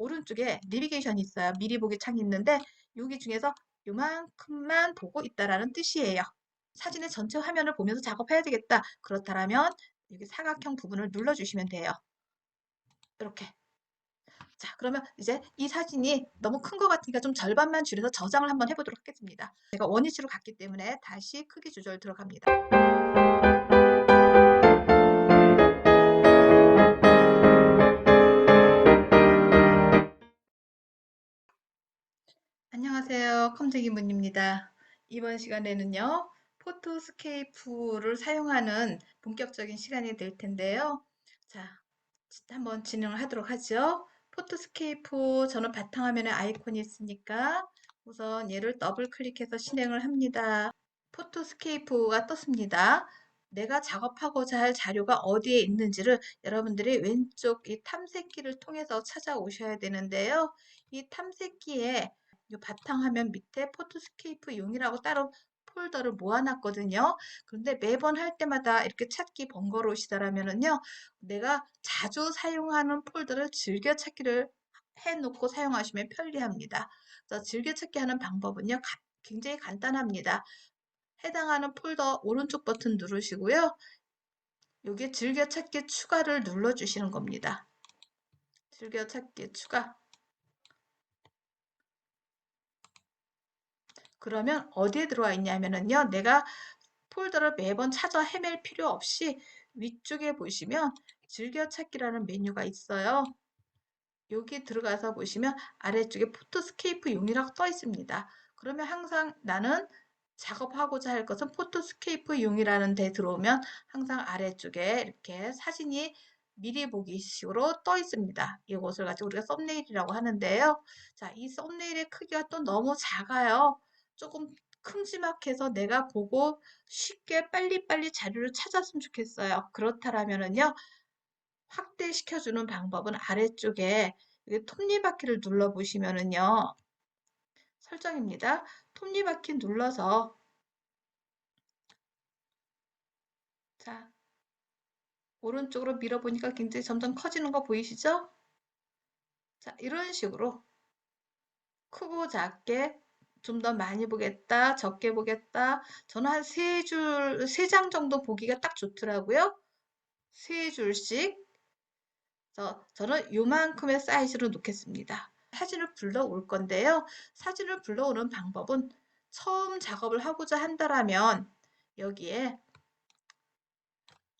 오른쪽에 내비게이션이 있어요. 미리 보기 창이 있는데 여기 중에서 요만큼만 보고 있다라는 뜻이에요. 사진의 전체 화면을 보면서 작업해야 되겠다. 그렇다면 여기 사각형 부분을 눌러주시면 돼요. 이렇게. 자, 그러면 이제 이 사진이 너무 큰 것 같으니까 좀 절반만 줄여서 저장을 한번 해보도록 하겠습니다. 제가 원위치로 갔기 때문에 다시 크기 조절 들어갑니다. 안녕하세요. 컴제기문입니다. 이번 시간에는요. 포토스케이프를 사용하는 본격적인 시간이 될 텐데요. 자, 한번 진행을 하도록 하죠. 포토스케이프 저는 바탕화면에 아이콘이 있으니까 우선 얘를 더블 클릭해서 실행을 합니다. 포토스케이프가 떴습니다. 내가 작업하고자 할 자료가 어디에 있는지를 여러분들이 왼쪽 이 탐색기를 통해서 찾아오셔야 되는데요. 이 탐색기에 이 바탕화면 밑에 포토스케이프 용이라고 따로 폴더를 모아놨거든요. 그런데 매번 할 때마다 이렇게 찾기 번거로우시다라면은요, 내가 자주 사용하는 폴더를 즐겨 찾기를 해놓고 사용하시면 편리합니다. 그래서 즐겨 찾기 하는 방법은요, 가, 굉장히 간단합니다. 해당하는 폴더 오른쪽 버튼 누르시고요. 여기 즐겨찾기 추가를 눌러주시는 겁니다. 즐겨찾기 추가. 그러면 어디에 들어와 있냐면은요. 내가 폴더를 매번 찾아 헤맬 필요 없이 위쪽에 보시면 즐겨찾기라는 메뉴가 있어요. 여기 들어가서 보시면 아래쪽에 포토스케이프 용이라고 떠 있습니다. 그러면 항상 나는 작업하고자 할 것은 포토스케이프 용이라는 데 들어오면 항상 아래쪽에 이렇게 사진이 미리 보기 식으로 떠 있습니다. 이것을 가지고 우리가 썸네일이라고 하는데요. 자, 이 썸네일의 크기가 또 너무 작아요. 조금 큼지막해서 내가 보고 쉽게 빨리빨리 자료를 찾았으면 좋겠어요. 그렇다면은요. 확대시켜주는 방법은 아래쪽에 톱니바퀴를 눌러보시면은요. 설정입니다. 톱니바퀴 눌러서 자 오른쪽으로 밀어보니까 굉장히 점점 커지는 거 보이시죠? 자 이런 식으로 크고 작게 좀 더 많이 보겠다, 적게 보겠다. 저는 한 세 줄, 세 장 정도 보기가 딱 좋더라고요. 세 줄씩. 그래서 저는 요만큼의 사이즈로 놓겠습니다. 사진을 불러올 건데요. 사진을 불러오는 방법은 처음 작업을 하고자 한다면 여기에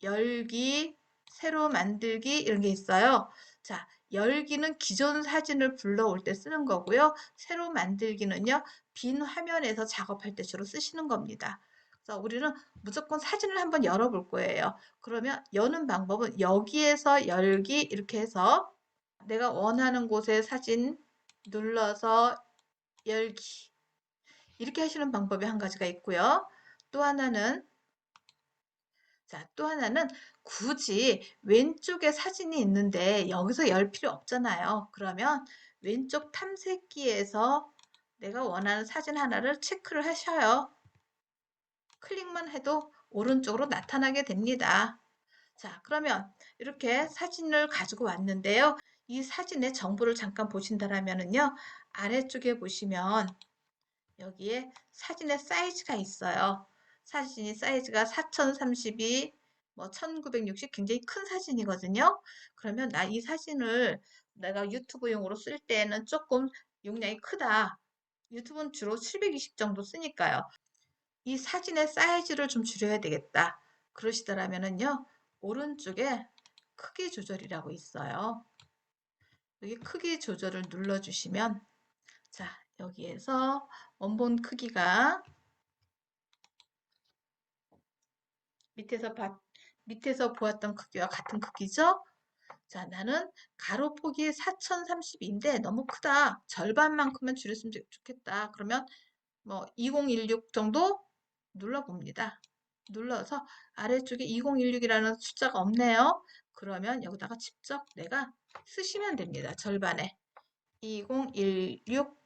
열기, 새로 만들기 이런 게 있어요. 자, 열기는 기존 사진을 불러올 때 쓰는 거고요. 새로 만들기는요. 빈 화면에서 작업할 때 주로 쓰시는 겁니다. 그래서 우리는 무조건 사진을 한번 열어볼 거예요. 그러면 여는 방법은 여기에서 열기 이렇게 해서 내가 원하는 곳에 사진 눌러서 열기 이렇게 하시는 방법이 한 가지가 있고요. 또 하나는 자, 또 하나는 굳이 왼쪽에 사진이 있는데 여기서 열 필요 없잖아요. 그러면 왼쪽 탐색기에서 내가 원하는 사진 하나를 체크를 하셔요. 클릭만 해도 오른쪽으로 나타나게 됩니다. 자, 그러면 이렇게 사진을 가지고 왔는데요. 이 사진의 정보를 잠깐 보신다면요. 아래쪽에 보시면 여기에 사진의 사이즈가 있어요. 사진이 사이즈가 4032, 뭐 1960 굉장히 큰 사진이거든요. 그러면 나 이 사진을 내가 유튜브용으로 쓸 때는 조금 용량이 크다. 유튜브는 주로 720 정도 쓰니까요. 이 사진의 사이즈를 좀 줄여야 되겠다. 그러시더라면은요. 오른쪽에 크기 조절이라고 있어요. 여기 크기 조절을 눌러주시면 자 여기에서 원본 크기가 밑에서 봐, 밑에서 보았던 크기와 같은 크기죠? 자, 나는 가로 폭이 4030인데 너무 크다. 절반만큼만 줄였으면 좋겠다. 그러면 뭐 2016 정도 눌러봅니다. 눌러서 아래쪽에 2016이라는 숫자가 없네요. 그러면 여기다가 직접 내가 쓰시면 됩니다. 절반에 2016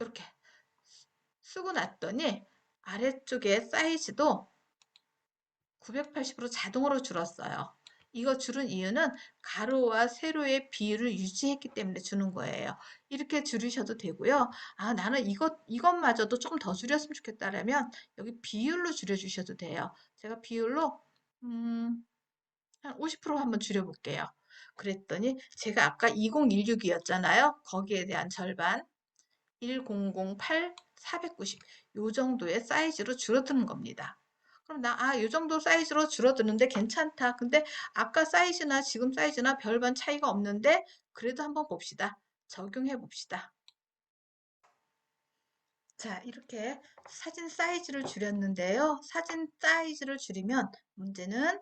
이렇게 쓰고 났더니 아래쪽에 사이즈도 980으로 자동으로 줄었어요. 이거 줄은 이유는 가로와 세로의 비율을 유지했기 때문에 주는 거예요. 이렇게 줄이셔도 되고요. 아, 나는 이것, 이것마저도 조금 더 줄였으면 좋겠다라면 여기 비율로 줄여주셔도 돼요. 제가 비율로, 음, 한 50% 한번 줄여볼게요. 그랬더니 제가 아까 2016이었잖아요. 거기에 대한 절반 1008 490 요 정도의 사이즈로 줄어드는 겁니다. 그럼 나, 아, 요 정도 사이즈로 줄어드는데 괜찮다. 근데 아까 사이즈나 지금 사이즈나 별반 차이가 없는데 그래도 한번 봅시다. 적용해 봅시다. 자, 이렇게 사진 사이즈를 줄였는데요. 사진 사이즈를 줄이면 문제는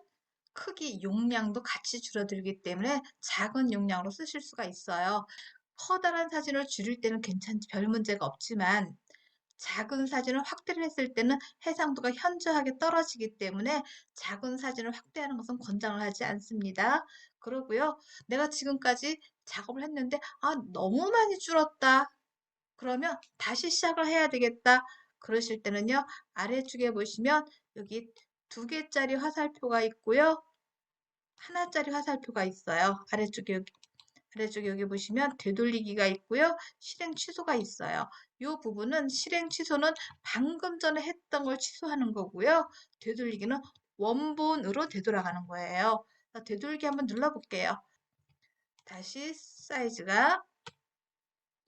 크기, 용량도 같이 줄어들기 때문에 작은 용량으로 쓰실 수가 있어요. 커다란 사진을 줄일 때는 괜찮지, 별 문제가 없지만 작은 사진을 확대를 했을 때는 해상도가 현저하게 떨어지기 때문에 작은 사진을 확대하는 것은 권장을 하지 않습니다. 그러고요. 내가 지금까지 작업을 했는데 아 너무 많이 줄었다. 그러면 다시 시작을 해야 되겠다. 그러실 때는요. 아래쪽에 보시면 여기 두 개짜리 화살표가 있고요. 하나짜리 화살표가 있어요. 아래쪽에 여기 아래쪽에 여기 보시면 되돌리기가 있고요. 실행 취소가 있어요. 이 부분은 실행 취소는 방금 전에 했던 걸 취소하는 거고요. 되돌리기는 원본으로 되돌아가는 거예요. 되돌리기 한번 눌러볼게요. 다시 사이즈가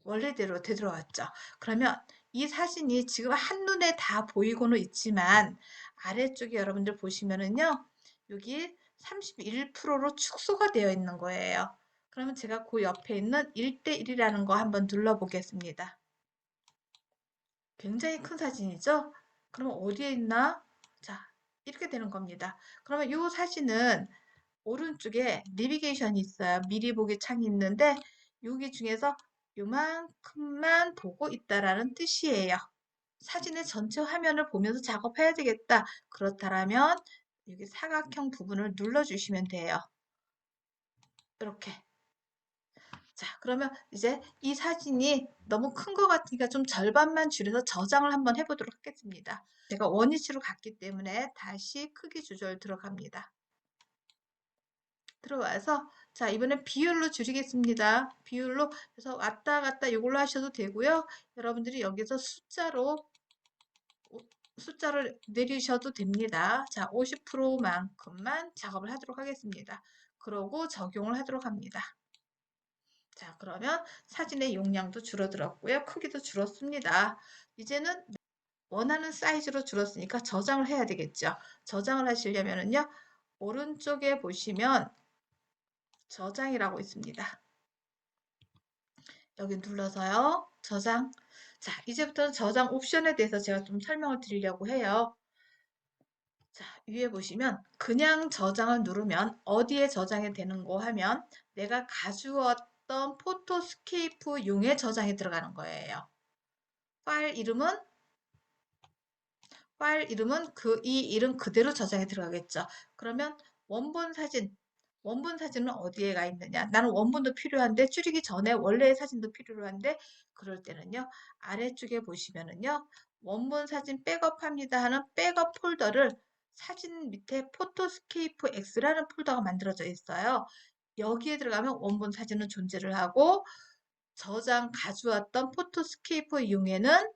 원래대로 되돌아왔죠. 그러면 이 사진이 지금 한눈에 다 보이고는 있지만 아래쪽에 여러분들 보시면은요. 여기 31%로 축소가 되어 있는 거예요. 그러면 제가 그 옆에 있는 1대1이라는 거 한번 눌러보겠습니다. 굉장히 큰 사진이죠? 그러면 어디에 있나? 자, 이렇게 되는 겁니다. 그러면 이 사진은 오른쪽에 내비게이션이 있어요. 미리 보기 창이 있는데 여기 중에서 요만큼만 보고 있다라는 뜻이에요. 사진의 전체 화면을 보면서 작업해야 되겠다. 그렇다면 여기 사각형 부분을 눌러주시면 돼요. 이렇게. 자, 그러면 이제 이 사진이 너무 큰 것 같으니까 좀 절반만 줄여서 저장을 한번 해보도록 하겠습니다. 제가 원위치로 갔기 때문에 다시 크기 조절 들어갑니다. 들어와서 자 이번엔 비율로 줄이겠습니다. 비율로 그래서 왔다 갔다 이걸로 하셔도 되고요. 여러분들이 여기서 숫자로 숫자를 내리셔도 됩니다. 자 50%만큼만 작업을 하도록 하겠습니다. 그러고 적용을 하도록 합니다. 자 그러면 사진의 용량도 줄어들었고요. 크기도 줄었습니다. 이제는 원하는 사이즈로 줄었으니까 저장을 해야 되겠죠. 저장을 하시려면은요. 오른쪽에 보시면 저장이라고 있습니다. 여기 눌러서요. 저장. 자, 이제부터는 저장 옵션에 대해서 제가 좀 설명을 드리려고 해요. 자, 위에 보시면 그냥 저장을 누르면 어디에 저장이 되는 거 하면 내가 가져 왔던 포토스케이프 용의 저장이 들어가는 거예요. 파일 이름은 파일 이름은 그 이 이름 그대로 저장이 들어가겠죠. 그러면 원본 사진 원본 사진은 어디에 가 있느냐? 나는 원본도 필요한데 줄이기 전에 원래의 사진도 필요한데 그럴 때는요. 아래쪽에 보시면은요. 원본 사진 백업합니다 하는 백업 폴더를 사진 밑에 포토스케이프 X라는 폴더가 만들어져 있어요. 여기에 들어가면 원본 사진은 존재를 하고 저장 가져왔던 포토스케이프 용에는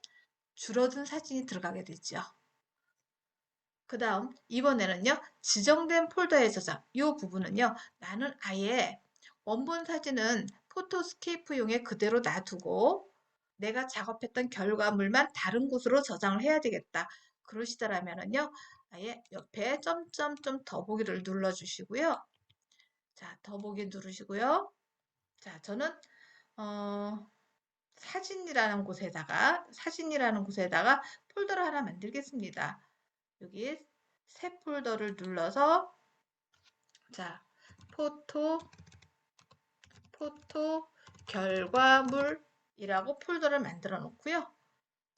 줄어든 사진이 들어가게 되죠. 그 다음 이번에는요. 지정된 폴더에 저장. 이 부분은요. 나는 아예 원본 사진은 포토스케이프용에 그대로 놔두고 내가 작업했던 결과물만 다른 곳으로 저장을 해야 되겠다. 그러시더라면은요. 아예 옆에 점점점 더보기를 눌러주시고요. 자, 더보기 누르시고요. 자, 저는 어, 사진이라는 곳에다가 사진이라는 곳에다가 폴더를 하나 만들겠습니다. 여기 새 폴더를 눌러서 자 포토 포토 결과물이라고 폴더를 만들어 놓고요.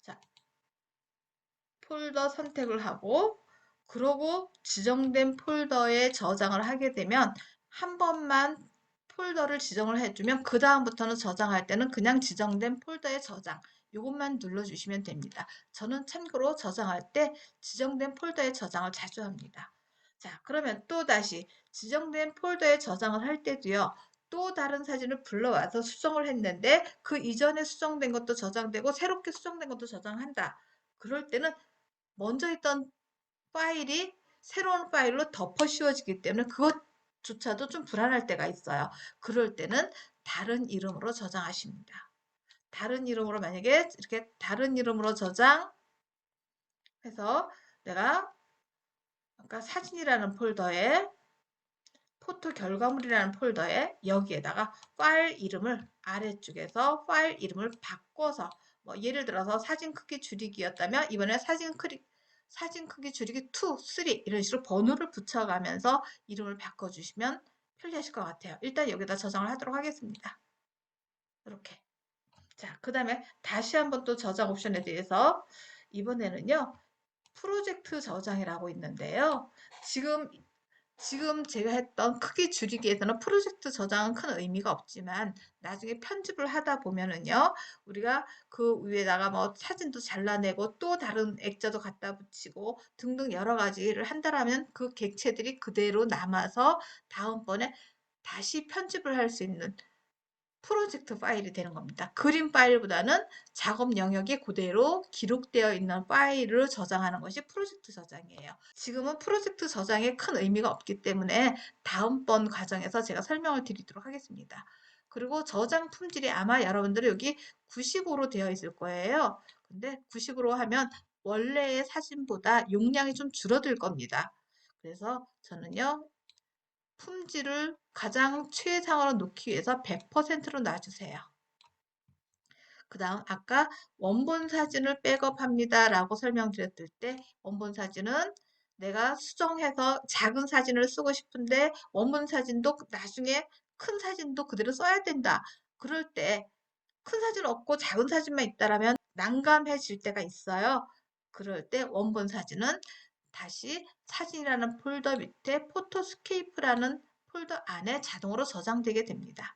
자 폴더 선택을 하고 그러고 지정된 폴더에 저장을 하게 되면 한 번만 폴더를 지정을 해주면 그 다음부터는 저장할 때는 그냥 지정된 폴더에 저장 이것만 눌러주시면 됩니다. 저는 참고로 저장할 때 지정된 폴더에 저장을 자주 합니다. 자, 그러면 또 다시 지정된 폴더에 저장을 할 때도요. 또 다른 사진을 불러와서 수정을 했는데 그 이전에 수정된 것도 저장되고 새롭게 수정된 것도 저장한다. 그럴 때는 먼저 있던 파일이 새로운 파일로 덮어 씌워지기 때문에 그것 조차도 좀 불안할 때가 있어요. 그럴 때는 다른 이름으로 저장하십니다. 다른 이름으로 만약에 이렇게 다른 이름으로 저장해서 내가 아까 사진이라는 폴더에 포토 결과물이라는 폴더에 여기에다가 파일 이름을 아래쪽에서 파일 이름을 바꿔서 뭐 예를 들어서 사진 크기 줄이기였다면 이번에 사진 크기 사진 크기 줄이기 2, 3 이런 식으로 번호를 붙여가면서 이름을 바꿔주시면 편리하실 것 같아요. 일단 여기다 저장을 하도록 하겠습니다. 이렇게. 자, 그 다음에 다시 한번 또 저장 옵션에 대해서 이번에는요. 프로젝트 저장이라고 있는데요. 지금 지금 제가 했던 크기 줄이기에서는 프로젝트 저장은 큰 의미가 없지만 나중에 편집을 하다 보면은요 우리가 그 위에다가 뭐 사진도 잘라내고 또 다른 액자도 갖다 붙이고 등등 여러 가지를 한다라면 그 객체들이 그대로 남아서 다음번에 다시 편집을 할 수 있는 프로젝트 파일이 되는 겁니다. 그림 파일보다는 작업 영역이 그대로 기록되어 있는 파일을 저장하는 것이 프로젝트 저장이에요. 지금은 프로젝트 저장에 큰 의미가 없기 때문에 다음번 과정에서 제가 설명을 드리도록 하겠습니다. 그리고 저장 품질이 아마 여러분들이 여기 95로 되어 있을 거예요. 근데 90으로 하면 원래의 사진보다 용량이 좀 줄어들 겁니다. 그래서 저는요, 품질을 가장 최상으로 놓기 위해서 100%로 놔주세요. 그 다음 아까 원본 사진을 백업합니다 라고 설명드렸을 때 원본 사진은 내가 수정해서 작은 사진을 쓰고 싶은데 원본 사진도 나중에 큰 사진도 그대로 써야 된다. 그럴 때 큰 사진 없고 작은 사진만 있다라면 난감해질 때가 있어요. 그럴 때 원본 사진은 다시 사진이라는 폴더 밑에 포토스케이프라는 폴더 안에 자동으로 저장되게 됩니다.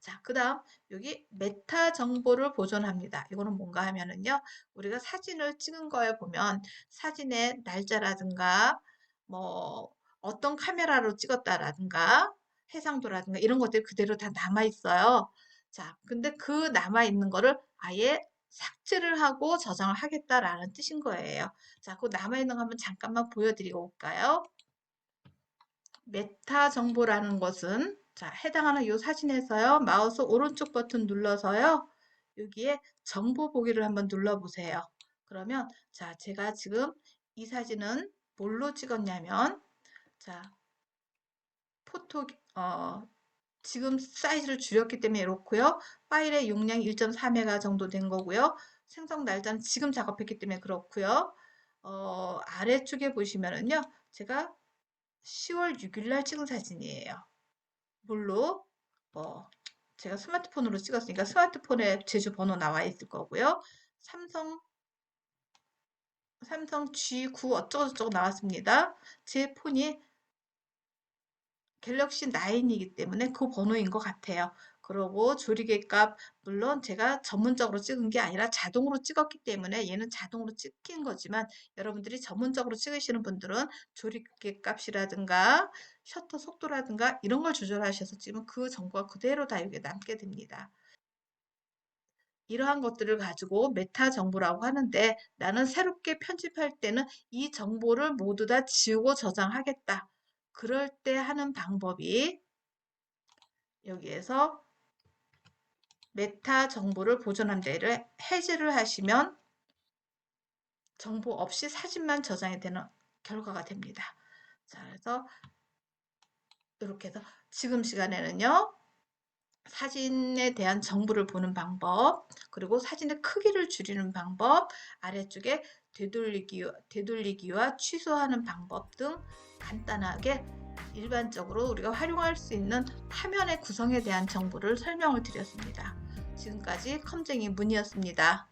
자, 그 다음 여기 메타 정보를 보존합니다. 이거는 뭔가 하면은요. 우리가 사진을 찍은 거에 보면 사진의 날짜라든가 뭐 어떤 카메라로 찍었다라든가 해상도라든가 이런 것들이 그대로 다 남아 있어요. 자, 근데 그 남아 있는 거를 아예 삭제를 하고 저장을 하겠다라는 뜻인 거예요. 자, 그 남아있는 거 한번 잠깐만 보여드리고 올까요? 메타 정보라는 것은 자, 해당하는 이 사진에서요. 마우스 오른쪽 버튼 눌러서요. 여기에 정보 보기를 한번 눌러보세요. 그러면 자, 제가 지금 이 사진은 뭘로 찍었냐면 자, 포토 어, 지금 사이즈를 줄였기 때문에 이렇고요. 파일의 용량이 1.4메가 정도 된 거고요. 생성 날짜는 지금 작업했기 때문에 그렇고요. 어, 아래쪽에 보시면은요. 제가 10월 6일 날 찍은 사진이에요. 물로 뭐 제가 스마트폰으로 찍었으니까 스마트폰에 제주 번호 나와 있을 거고요. 삼성 삼성 G9 어쩌고저쩌고 나왔습니다. 제 폰이 갤럭시 9이기 때문에 그 번호인 것 같아요. 그러고 조리개 값 물론 제가 전문적으로 찍은 게 아니라 자동으로 찍었기 때문에 얘는 자동으로 찍힌 거지만 여러분들이 전문적으로 찍으시는 분들은 조리개 값이라든가 셔터 속도라든가 이런 걸 조절하셔서 찍으면 그 정보가 그대로 다 여기에 남게 됩니다. 이러한 것들을 가지고 메타 정보라고 하는데 나는 새롭게 편집할 때는 이 정보를 모두 다 지우고 저장하겠다. 그럴 때 하는 방법이 여기에서 메타 정보를 보존함대를 해제를 하시면 정보 없이 사진만 저장이 되는 결과가 됩니다. 자, 그래서 이렇게 해서 지금 시간에는요. 사진에 대한 정보를 보는 방법, 그리고 사진의 크기를 줄이는 방법, 아래쪽에 되돌리기, 되돌리기와 취소하는 방법 등 간단하게 일반적으로 우리가 활용할 수 있는 화면의 구성에 대한 정보를 설명을 드렸습니다. 지금까지 컴쟁이 문이었습니다.